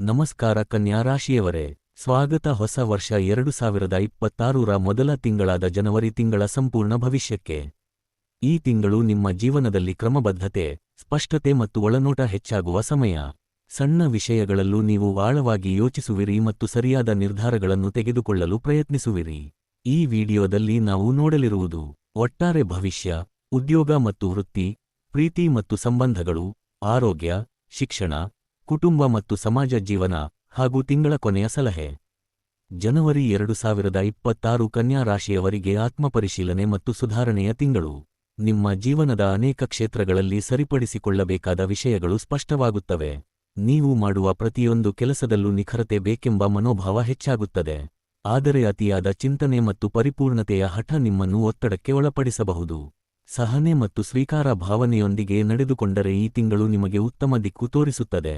ನಮಸ್ಕಾರ ಕನ್ಯಾ ರಾಶಿಯವರೇ. ಸ್ವಾಗತ ಹೊಸ ವರ್ಷ ಎರಡು ಸಾವಿರದ ಇಪ್ಪತ್ತಾರರ ಮೊದಲ ತಿಂಗಳಾದ ಜನವರಿ ತಿಂಗಳ ಸಂಪೂರ್ಣ ಭವಿಷ್ಯಕ್ಕೆ. ಈ ತಿಂಗಳು ನಿಮ್ಮ ಜೀವನದಲ್ಲಿ ಕ್ರಮಬದ್ಧತೆ, ಸ್ಪಷ್ಟತೆ ಮತ್ತು ಒಳನೋಟ ಹೆಚ್ಚಾಗುವ ಸಮಯ. ಸಣ್ಣ ವಿಷಯಗಳಲ್ಲೂ ನೀವು ಆಳವಾಗಿ ಯೋಚಿಸುವಿರಿ ಮತ್ತು ಸರಿಯಾದ ನಿರ್ಧಾರಗಳನ್ನು ತೆಗೆದುಕೊಳ್ಳಲು ಪ್ರಯತ್ನಿಸುವಿರಿ. ಈ ವಿಡಿಯೋದಲ್ಲಿ ನಾವು ನೋಡಲಿರುವುದು, ಒಟ್ಟಾರೆ ಭವಿಷ್ಯ, ಉದ್ಯೋಗ ಮತ್ತು ವೃತ್ತಿ, ಪ್ರೀತಿ ಮತ್ತು ಸಂಬಂಧಗಳು, ಆರೋಗ್ಯ, ಶಿಕ್ಷಣ ಕುಟುಂಬ ಮತ್ತು ಸಮಾಜ ಜೀವನ ಹಾಗೂ ತಿಂಗಳ ಕೊನೆಯ ಸಲಹೆ. ಜನವರಿ ಎರಡು ಸಾವಿರದ ಇಪ್ಪತ್ತಾರು ಕನ್ಯಾ ರಾಶಿಯವರಿಗೆ ಆತ್ಮಪರಿಶೀಲನೆ ಮತ್ತು ಸುಧಾರಣೆಯ ತಿಂಗಳು. ನಿಮ್ಮ ಜೀವನದ ಅನೇಕ ಕ್ಷೇತ್ರಗಳಲ್ಲಿ ಸರಿಪಡಿಸಿಕೊಳ್ಳಬೇಕಾದ ವಿಷಯಗಳು ಸ್ಪಷ್ಟವಾಗುತ್ತವೆ. ನೀವು ಮಾಡುವ ಪ್ರತಿಯೊಂದು ಕೆಲಸದಲ್ಲೂ ನಿಖರತೆ ಬೇಕೆಂಬ ಮನೋಭಾವ ಹೆಚ್ಚಾಗುತ್ತದೆ. ಆದರೆ ಅತಿಯಾದ ಚಿಂತನೆ ಮತ್ತು ಪರಿಪೂರ್ಣತೆಯ ಹಠ ನಿಮ್ಮನ್ನು ಒತ್ತಡಕ್ಕೆ ಒಳಪಡಿಸಬಹುದು. ಸಹನೆ ಮತ್ತು ಸ್ವೀಕಾರ ಭಾವನೆಯೊಂದಿಗೆ ನಡೆದುಕೊಂಡರೆ ಈ ತಿಂಗಳು ನಿಮಗೆ ಉತ್ತಮ ದಿಕ್ಕು ತೋರಿಸುತ್ತದೆ.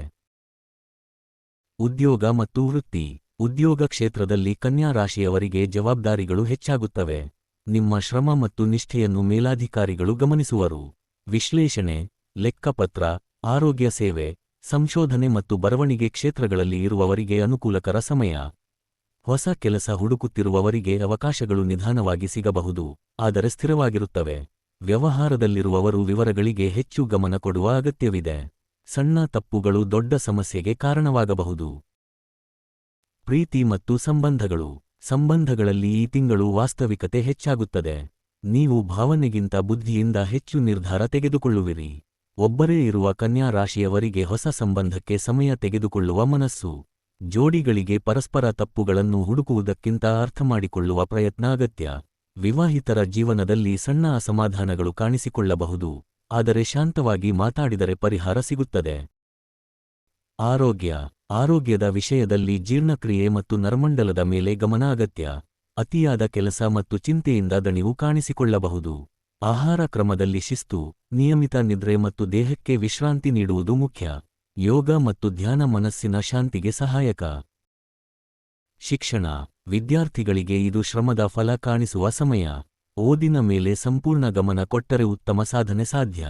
ಉದ್ಯೋಗ ಮತ್ತು ವೃತ್ತಿ. ಉದ್ಯೋಗ ಕ್ಷೇತ್ರದಲ್ಲಿ ಕನ್ಯಾ ರಾಶಿಯವರಿಗೆ ಜವಾಬ್ದಾರಿಗಳು ಹೆಚ್ಚಾಗುತ್ತವೆ. ನಿಮ್ಮ ಶ್ರಮ ಮತ್ತು ನಿಷ್ಠೆಯನ್ನು ಮೇಲಾಧಿಕಾರಿಗಳು ಗಮನಿಸುವರು. ವಿಶ್ಲೇಷಣೆ, ಲೆಕ್ಕಪತ್ರ, ಆರೋಗ್ಯ ಸೇವೆ, ಸಂಶೋಧನೆ ಮತ್ತು ಬರವಣಿಗೆ ಕ್ಷೇತ್ರಗಳಲ್ಲಿ ಇರುವವರಿಗೆ ಅನುಕೂಲಕರ ಸಮಯ. ಹೊಸ ಕೆಲಸ ಹುಡುಕುತ್ತಿರುವವರಿಗೆ ಅವಕಾಶಗಳು ನಿಧಾನವಾಗಿ ಸಿಗಬಹುದು, ಆದರೆ ಸ್ಥಿರವಾಗಿರುತ್ತವೆ. ವ್ಯವಹಾರದಲ್ಲಿರುವವರು ವಿವರಗಳಿಗೆ ಹೆಚ್ಚು ಗಮನ ಕೊಡುವ ಅಗತ್ಯವಿದೆ. ಸಣ್ಣ ತಪ್ಪುಗಳು ದೊಡ್ಡ ಸಮಸ್ಯೆಗೆ ಕಾರಣವಾಗಬಹುದು. ಪ್ರೀತಿ ಮತ್ತು ಸಂಬಂಧಗಳು. ಸಂಬಂಧಗಳಲ್ಲಿ ಈ ತಿಂಗಳು ವಾಸ್ತವಿಕತೆ ಹೆಚ್ಚಾಗುತ್ತದೆ. ನೀವು ಭಾವನೆಗಿಂತ ಬುದ್ಧಿಯಿಂದ ಹೆಚ್ಚು ನಿರ್ಧಾರ ತೆಗೆದುಕೊಳ್ಳುವಿರಿ. ಒಬ್ಬರೇ ಇರುವ ಕನ್ಯಾ ರಾಶಿಯವರಿಗೆ ಹೊಸ ಸಂಬಂಧಕ್ಕೆ ಸಮಯ ತೆಗೆದುಕೊಳ್ಳುವ ಮನಸ್ಸು. ಜೋಡಿಗಳಿಗೆ ಪರಸ್ಪರ ತಪ್ಪುಗಳನ್ನು ಹುಡುಕುವುದಕ್ಕಿಂತ ಅರ್ಥಮಾಡಿಕೊಳ್ಳುವ ಪ್ರಯತ್ನ ಅಗತ್ಯ. ವಿವಾಹಿತರ ಜೀವನದಲ್ಲಿ ಸಣ್ಣ ಅಸಮಾಧಾನಗಳು ಕಾಣಿಸಿಕೊಳ್ಳಬಹುದು. ಆದರೆ ಶಾಂತವಾಗಿ ಮಾತಾಡಿದರೆ ಪರಿಹಾರ ಸಿಗುತ್ತದೆ. ಆರೋಗ್ಯ. ಆರೋಗ್ಯದ ವಿಷಯದಲ್ಲಿ ಜೀರ್ಣಕ್ರಿಯೆ ಮತ್ತು ನರಮಂಡಲದ ಮೇಲೆ ಗಮನ ಅಗತ್ಯ. ಅತಿಯಾದ ಕೆಲಸ ಮತ್ತು ಚಿಂತೆಯಿಂದ ದಣಿವು ಕಾಣಿಸಿಕೊಳ್ಳಬಹುದು. ಆಹಾರ ಕ್ರಮದಲ್ಲಿ ಶಿಸ್ತು, ನಿಯಮಿತ ನಿದ್ರೆ ಮತ್ತು ದೇಹಕ್ಕೆ ವಿಶ್ರಾಂತಿ ನೀಡುವುದು ಮುಖ್ಯ. ಯೋಗ ಮತ್ತು ಧ್ಯಾನ ಮನಸ್ಸಿನ ಶಾಂತಿಗೆ ಸಹಾಯಕ. ಶಿಕ್ಷಣ. ವಿದ್ಯಾರ್ಥಿಗಳಿಗೆ ಇದು ಶ್ರಮದ ಫಲ ಕಾಣಿಸುವ ಸಮಯ. ಓದಿನ ಮೇಲೆ ಸಂಪೂರ್ಣ ಗಮನ ಕೊಟ್ಟರೆ ಉತ್ತಮ ಸಾಧನೆ ಸಾಧ್ಯ.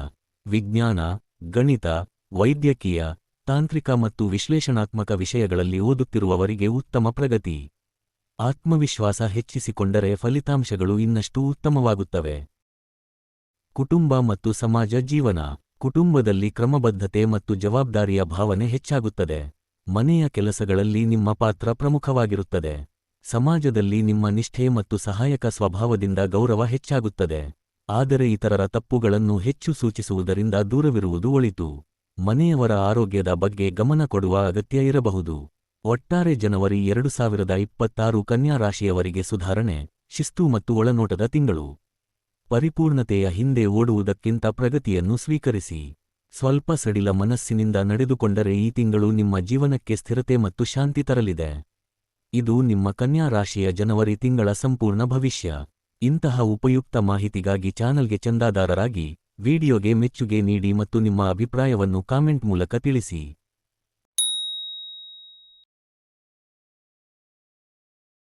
ವಿಜ್ಞಾನ, ಗಣಿತ, ವೈದ್ಯಕೀಯ, ತಾಂತ್ರಿಕ ಮತ್ತು ವಿಶ್ಲೇಷಣಾತ್ಮಕ ವಿಷಯಗಳಲ್ಲಿ ಓದುತ್ತಿರುವವರಿಗೆ ಉತ್ತಮ ಪ್ರಗತಿ. ಆತ್ಮವಿಶ್ವಾಸ ಹೆಚ್ಚಿಸಿಕೊಂಡರೆ ಫಲಿತಾಂಶಗಳು ಇನ್ನಷ್ಟು ಉತ್ತಮವಾಗುತ್ತವೆ. ಕುಟುಂಬ ಮತ್ತು ಸಮಾಜ ಜೀವನ. ಕುಟುಂಬದಲ್ಲಿ ಕ್ರಮಬದ್ಧತೆ ಮತ್ತು ಜವಾಬ್ದಾರಿಯ ಭಾವನೆ ಹೆಚ್ಚಾಗುತ್ತದೆ. ಮನೆಯ ಕೆಲಸಗಳಲ್ಲಿ ನಿಮ್ಮ ಪಾತ್ರ ಪ್ರಮುಖವಾಗಿರುತ್ತದೆ. ಸಮಾಜದಲ್ಲಿ ನಿಮ್ಮ ನಿಷ್ಠೆ ಮತ್ತು ಸಹಾಯಕ ಸ್ವಭಾವದಿಂದ ಗೌರವ ಹೆಚ್ಚಾಗುತ್ತದೆ. ಆದರೆ ಇತರರ ತಪ್ಪುಗಳನ್ನು ಹೆಚ್ಚು ಸೂಚಿಸುವುದರಿಂದ ದೂರವಿರುವುದು ಒಳಿತು. ಮನೆಯವರ ಆರೋಗ್ಯದ ಬಗ್ಗೆ ಗಮನ ಕೊಡುವ ಅಗತ್ಯ ಇರಬಹುದು. ಒಟ್ಟಾರೆ ಜನವರಿ ಎರಡು ಸಾವಿರದ ಇಪ್ಪತ್ತಾರು ಕನ್ಯಾ ರಾಶಿಯವರಿಗೆ ಸುಧಾರಣೆ, ಶಿಸ್ತು ಮತ್ತು ಒಳನೋಟದ ತಿಂಗಳು. ಪರಿಪೂರ್ಣತೆಯ ಹಿಂದೆ ಓಡುವುದಕ್ಕಿಂತ ಪ್ರಗತಿಯನ್ನು ಸ್ವೀಕರಿಸಿ. ಸ್ವಲ್ಪ ಸಡಿಲ ಮನಸ್ಸಿನಿಂದ ನಡೆದುಕೊಂಡರೆ ಈ ತಿಂಗಳು ನಿಮ್ಮ ಜೀವನಕ್ಕೆ ಸ್ಥಿರತೆ ಮತ್ತು ಶಾಂತಿ ತರಲಿದೆ. ಇದು ನಿಮ್ಮ ಕನ್ಯಾ ರಾಶಿಯ ಜನವರಿ ತಿಂಗಳ ಸಂಪೂರ್ಣ ಭವಿಷ್ಯ. ಇಂತಹ ಉಪಯುಕ್ತ ಮಾಹಿತಿಗಾಗಿ ಚಾನಲ್ಗೆ ಚಂದಾದಾರರಾಗಿ, ವಿಡಿಯೋಗೆ ಮೆಚ್ಚುಗೆ ನೀಡಿ ಮತ್ತು ನಿಮ್ಮ ಅಭಿಪ್ರಾಯವನ್ನು ಕಾಮೆಂಟ್ ಮೂಲಕ ತಿಳಿಸಿ.